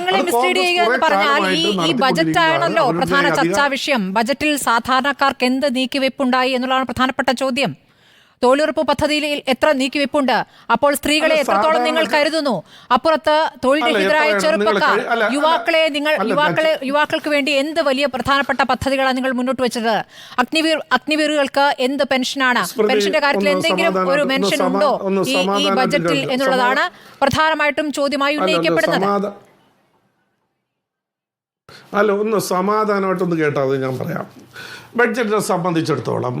ജനങ്ങളെ മിസ്ലീഡ് ചെയ്യുക എന്ന് പറഞ്ഞാൽ ഈ ഈ ബജറ്റ് ആണല്ലോ പ്രധാന ചർച്ചാ വിഷയം ബജറ്റിൽ സാധാരണക്കാർക്ക് എന്ത് നീക്കിവെപ്പുണ്ടായി എന്നുള്ളതാണ് പ്രധാനപ്പെട്ട ചോദ്യം. തൊഴിലുറപ്പ് പദ്ധതിയിൽ എത്ര നീക്കിവെപ്പുണ്ട്? അപ്പോൾ സ്ത്രീകളെ എത്രത്തോളം നിങ്ങൾ കരുതുന്നു? അപ്പുറത്ത് തൊഴിൽ രഹിതരായ ചെറുപ്പക്കാർ യുവാക്കളെ നിങ്ങൾ യുവാക്കളെ യുവാക്കൾക്ക് വേണ്ടി എന്ത് വലിയ പ്രധാനപ്പെട്ട പദ്ധതികളാണ് നിങ്ങൾ മുന്നോട്ട് വെച്ചത്? അഗ്നിവീർ അഗ്നിവീറുകൾക്ക് എന്ത് പെൻഷനാണ്? പെൻഷന്റെ കാര്യത്തിൽ എന്തെങ്കിലും ഒരു മെൻഷൻ ഉണ്ടോ ഈ ഈ ബജറ്റിൽ എന്നുള്ളതാണ് പ്രധാനമായിട്ടും ചോദ്യമായി ഉന്നയിക്കപ്പെടുന്നത്. അല്ല ഒന്ന് സമാധാനമായിട്ടൊന്ന് കേട്ടാൽ ഞാൻ പറയാം. ബഡ്ജറ്റിനെ സംബന്ധിച്ചിടത്തോളം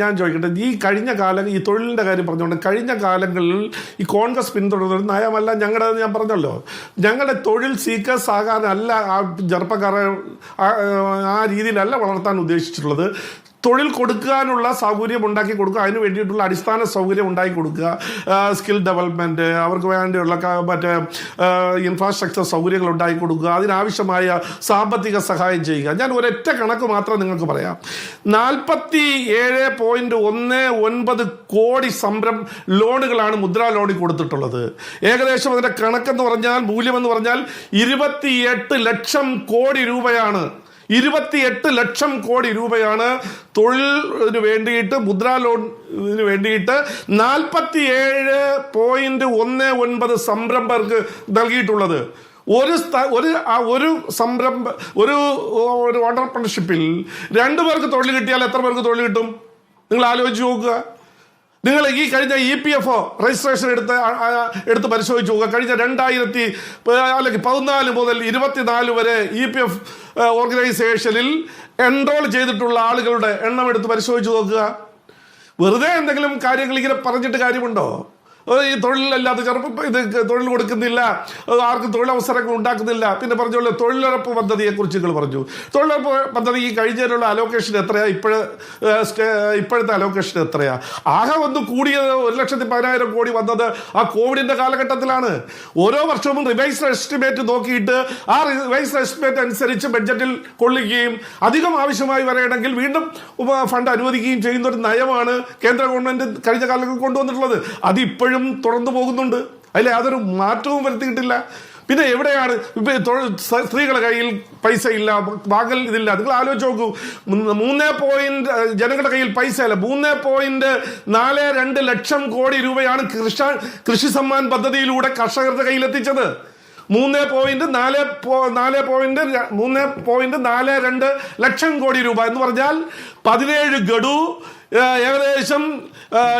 ഞാൻ ചോദിക്കട്ടെ ഈ കഴിഞ്ഞ കാലം ഈ തൊഴിലിന്റെ കാര്യം പറഞ്ഞുകൊണ്ട് കഴിഞ്ഞ കാലങ്ങളിൽ ഈ കോൺഗ്രസ് പിന്തുടരുന്ന ഒരു നയമല്ല ഞങ്ങളുടെ ഞാൻ പറഞ്ഞല്ലോ. ഞങ്ങളുടെ തൊഴിൽ സീക്കേഴ്സ് ആകാനല്ല ആ ചെറുപ്പക്കാരെ ആ രീതിയിലല്ല വളർത്താൻ ഉദ്ദേശിച്ചിട്ടുള്ളത്. തൊഴിൽ കൊടുക്കാനുള്ള സൗകര്യം ഉണ്ടാക്കി കൊടുക്കുക. അതിന് വേണ്ടിയിട്ടുള്ള അടിസ്ഥാന സൗകര്യം ഉണ്ടാക്കി കൊടുക്കുക. സ്കിൽ ഡെവലപ്മെന്റ് അവർക്ക് വേണ്ടിയുള്ള മറ്റേ ഇൻഫ്രാസ്ട്രക്ചർ സൗകര്യങ്ങൾ ഉണ്ടാക്കി കൊടുക്കുക. അതിനാവശ്യമായ സാമ്പത്തിക സഹായം ചെയ്യുക. ഞാൻ ഒരൊറ്റ കണക്ക് മാത്രം നിങ്ങൾക്ക് പറയാം. നാൽപ്പത്തി ഏഴ് പോയിന്റ് ഒന്ന് ഒൻപത് കോടി സംരം ലോണുകളാണ് മുദ്രാ ലോണിൽ കൊടുത്തിട്ടുള്ളത്. ഏകദേശം അതിന്റെ കണക്കെന്ന് പറഞ്ഞാൽ മൂല്യമെന്ന് പറഞ്ഞാൽ ഇരുപത്തിയെട്ട് ലക്ഷം കോടി രൂപയാണ്. ഇരുപത്തിയെട്ട് ലക്ഷം കോടി രൂപയാണ് തൊഴിലിന് വേണ്ടിയിട്ട് മുദ്രാ ലോണിന് വേണ്ടിയിട്ട് നാൽപ്പത്തിയേഴ് പോയിന്റ് ഒന്ന് ഒൻപത് സംരംഭകർക്ക് നൽകിയിട്ടുള്ളത്. ഒരു ഒരു ഒരു സംരംഭ ഒരു ഒരു ഓണ്ടർപ്രണർഷിപ്പിൽ രണ്ടു പേർക്ക് തൊഴിൽ കിട്ടിയാൽ എത്ര പേർക്ക് തൊഴിൽ കിട്ടും? നിങ്ങൾ ആലോചിച്ച് നോക്കുക. നിങ്ങൾ ഈ കഴിഞ്ഞ E P F O registration എടുത്ത് എടുത്ത് പരിശോധിച്ച് നോക്കുക. കഴിഞ്ഞ രണ്ടായിരത്തി അല്ലെങ്കിൽ പതിനാല് മുതൽ ഇരുപത്തിനാല് വരെ ഇ പി എഫ് ഓർഗനൈസേഷനിൽ എൻറോൾ ചെയ്തിട്ടുള്ള ആളുകളുടെ എണ്ണം എടുത്ത് പരിശോധിച്ച് നോക്കുക. വെറുതെ എന്തെങ്കിലും കാര്യങ്ങൾ ഇങ്ങനെ പറഞ്ഞിട്ട് കാര്യമുണ്ടോ? ഈ തൊഴിലില്ലാത്ത ചെറുപ്പം ഇത് തൊഴിൽ കൊടുക്കുന്നില്ല. ആർക്കും തൊഴിലവസരങ്ങൾ ഉണ്ടാക്കുന്നില്ല. പിന്നെ പറഞ്ഞോളൂ തൊഴിലുറപ്പ് പദ്ധതിയെക്കുറിച്ച് നിങ്ങൾ പറഞ്ഞു. തൊഴിലുറപ്പ് പദ്ധതി ഈ കഴിഞ്ഞതിനുള്ള അലോക്കേഷൻ എത്രയാ? ഇപ്പോഴ് ഇപ്പോഴത്തെ അലോക്കേഷൻ എത്രയാ? ആകെ ഒന്ന് കൂടിയത് ഒരു ലക്ഷത്തി പതിനായിരം കോടി വന്നത് ആ കോവിഡിന്റെ കാലഘട്ടത്തിലാണ്. ഓരോ വർഷവും റിവൈസ് എസ്റ്റിമേറ്റ് നോക്കിയിട്ട് ആ റിവൈസ് എസ്റ്റിമേറ്റ് അനുസരിച്ച് ബഡ്ജറ്റിൽ കൊള്ളിക്കുകയും അധികം ആവശ്യമായി വരണമെങ്കിൽ വീണ്ടും ഫണ്ട് അനുവദിക്കുകയും ചെയ്യുന്ന ഒരു നയമാണ് കേന്ദ്ര ഗവൺമെന്റ് കഴിഞ്ഞ കാലങ്ങളിൽ കൊണ്ടുവന്നിട്ടുള്ളത്. അത് ഇപ്പോഴും തുടർന്നു പോകുന്നുണ്ട്. അതിൽ യാതൊരു മാറ്റവും വരുത്തിയിട്ടില്ല. പിന്നെ എവിടെയാണ്? സ്ത്രീകളുടെ കയ്യിൽ പൈസ ഇല്ല വാങ്ങൽ ഇതില്ല. നിങ്ങൾ ആലോചിച്ച് നോക്കൂ. മൂന്ന് പോയിന്റ് ജനങ്ങളുടെ കയ്യിൽ പൈസ ഇല്ല മൂന്ന് പോയിന്റ് നാല് രണ്ട് ലക്ഷം കോടി രൂപയാണ് കൃഷ കൃഷി സമ്മാൻ പദ്ധതിയിലൂടെ കർഷകരുടെ കയ്യിൽ എത്തിച്ചത് മൂന്ന് പോയിന്റ് നാല് നാല് പോയിന്റ് മൂന്ന് പോയിന്റ് നാല് രണ്ട് ലക്ഷം കോടി രൂപ എന്ന് പറഞ്ഞാൽ പതിനേഴ് ഗഡു ഏകദേശം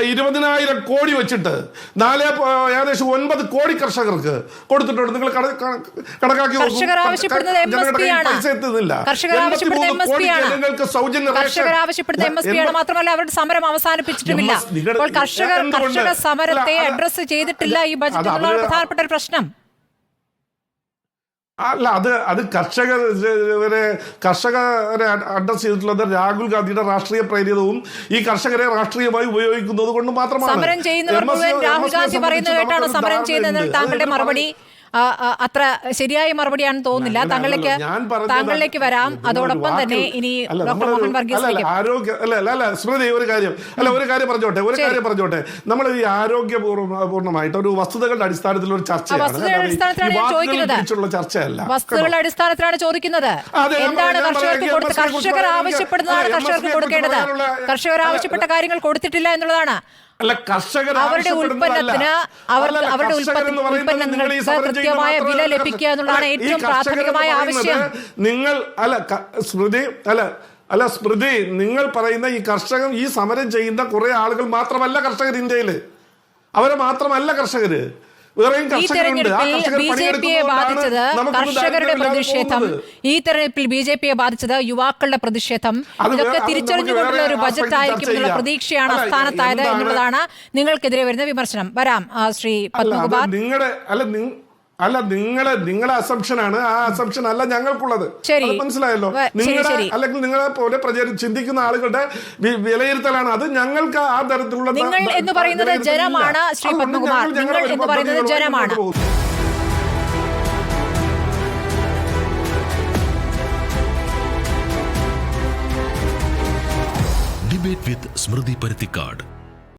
ഇരുപതിനായിരം കോടി വെച്ചിട്ട് നാല് ഏകദേശം ഒൻപത് കോടി കർഷകർക്ക് കൊടുത്തിട്ടുണ്ട്. നിങ്ങൾ കണ- കണ- കണക്കാക്കി കർഷകർ ആവശ്യപ്പെടുന്നത് എം എസ് ജനങ്ങളുടെ പി കയ്യിൽ ആണ്. പൈസ എത്തുന്നില്ല. കർഷകർ ആവശ്യപ്പെടുന്നത് എം 83 എസ് കോടി പി ആണ്. ജനങ്ങൾക്ക് സൗജന്യ റേഷൻ. കർഷകർ ആവശ്യപ്പെടുന്നത് എം എസ് പി ആണ്. മാത്രമല്ല അവരുടെ സമരം അവസാനിപ്പിച്ചിട്ടുമില്ല. അപ്പോൾ കർഷകർ? കർഷക സമരത്തെ അഡ്രസ് ചെയ്തിട്ടില്ല ഈ ബജറ്റ് പ്രധാനപ്പെട്ട ഒരു പ്രശ്നം. അല്ല അത് അത് കർഷക കർഷകരെ അഡ്രസ് ചെയ്തിട്ടുള്ളത് രാഹുൽ ഗാന്ധിയുടെ രാഷ്ട്രീയ പ്രേരിതവും ഈ കർഷകരെ രാഷ്ട്രീയമായി ഉപയോഗിക്കുന്നത് കൊണ്ട് മാത്രമാണ്. സമരം ചെയ്യുന്നവർ രാഹുൽ ഗാന്ധി പറയുന്നത് കേട്ടാണ്? സമരം ചെയ്യുന്നത് ധാരണയുണ്ട്. താങ്കളുടെ മറുപടി? അത്ര ശരിയായ മറുപടിയാണെന്ന് തോന്നുന്നില്ല. താങ്കളിലേക്ക് താങ്കളിലേക്ക് വരാം. അതോടൊപ്പം തന്നെ ഇനി ഡോക്ടർ മോഹൻ ആരോഗ്യ അല്ല അല്ല അല്ല സ്മൃതി ഒരു കാര്യം. അല്ല ഒരു കാര്യം പറഞ്ഞോട്ടെ ഒരു കാര്യം പറഞ്ഞോട്ടെ. നമ്മൾ ഈ ആരോഗ്യ പൂർണമായിട്ട് ഒരു വസ്തുതകളുടെ അടിസ്ഥാനത്തിൽ ഒരു ചർച്ചയാണ്. വസ്തുതകളുടെ അടിസ്ഥാനത്തിലാണ് ചോദിക്കുന്നത്. ചർച്ചയല്ല. വസ്തുതകളുടെ അടിസ്ഥാനത്തിലാണ് ചോദിക്കുന്നത്. എന്താണ് കർഷകർക്ക് കൊടുത്ത് കർഷകർ ആവശ്യപ്പെടുന്നതാണ് കർഷകർക്ക് കൊടുക്കേണ്ടത്. കർഷകർ ആവശ്യപ്പെട്ട കാര്യങ്ങൾ കൊടുത്തിട്ടില്ല എന്നുള്ളതാണ്. അല്ല കർഷകർ അവരുടെ. ഉൽപ്പന്നത്തിന് അവർക്ക് അവരുടെ ഉൽപ്പന്നങ്ങൾക്ക് കൃത്യമായ വില ലഭിക്കുക എന്നുള്ളതാണ് ഏറ്റവും പ്രാഥമികമായ ആവശ്യം. നിങ്ങൾ അല്ല സ്മൃതി അല്ല അല്ല സ്മൃതി നിങ്ങൾ പറയുന്ന ഈ കർഷകർ ഈ സമരം ചെയ്യുന്ന കുറെ ആളുകൾ മാത്രമല്ല കർഷകർ ഇന്ത്യയിൽ അവരെ മാത്രമല്ല കർഷകര് ഈ തെരഞ്ഞെടുപ്പിൽ ബി ജെ പിയെ ബാധിച്ചത് കർഷകരുടെ പ്രതിഷേധം. ഈ തെരഞ്ഞെടുപ്പിൽ ബി ജെ പിയെ ബാധിച്ചത് യുവാക്കളുടെ പ്രതിഷേധം. ഇതൊക്കെ തിരിച്ചറിഞ്ഞുകൊണ്ടുള്ള ഒരു ബജറ്റ് ആയിരിക്കും എന്നുള്ള പ്രതീക്ഷയാണ് അസ്ഥാനത്തായത് എന്നുള്ളതാണ് നിങ്ങൾക്കെതിരെ വരുന്ന വിമർശനം. വരാം ശ്രീ പത്മകുമാർ. നിങ്ങളുടെ അല്ല അല്ല നിങ്ങളെ നിങ്ങളെ അസംഷൻ ആണ് ആ അസംഷൻ അല്ല ഞങ്ങൾക്കുള്ളത്. മനസ്സിലായല്ലോ നിങ്ങളുടെ. അല്ലെങ്കിൽ നിങ്ങളെ പോലെ പ്രചരി ചിന്തിക്കുന്ന ആളുകളുടെ വിലയിരുത്തലാണ് അത് ഞങ്ങൾക്ക് ആ തരത്തിലുള്ള നിങ്ങൾ എന്ന് പറയുന്നത് ജനമാണ്, ശ്രീ പത്മകുമാർ. നിങ്ങൾ എന്ന് പറയുന്നത് ജനമാണ്. ഡിബേറ്റ് വിത്ത് സ്മൃതി പരുത്തിക്കാട്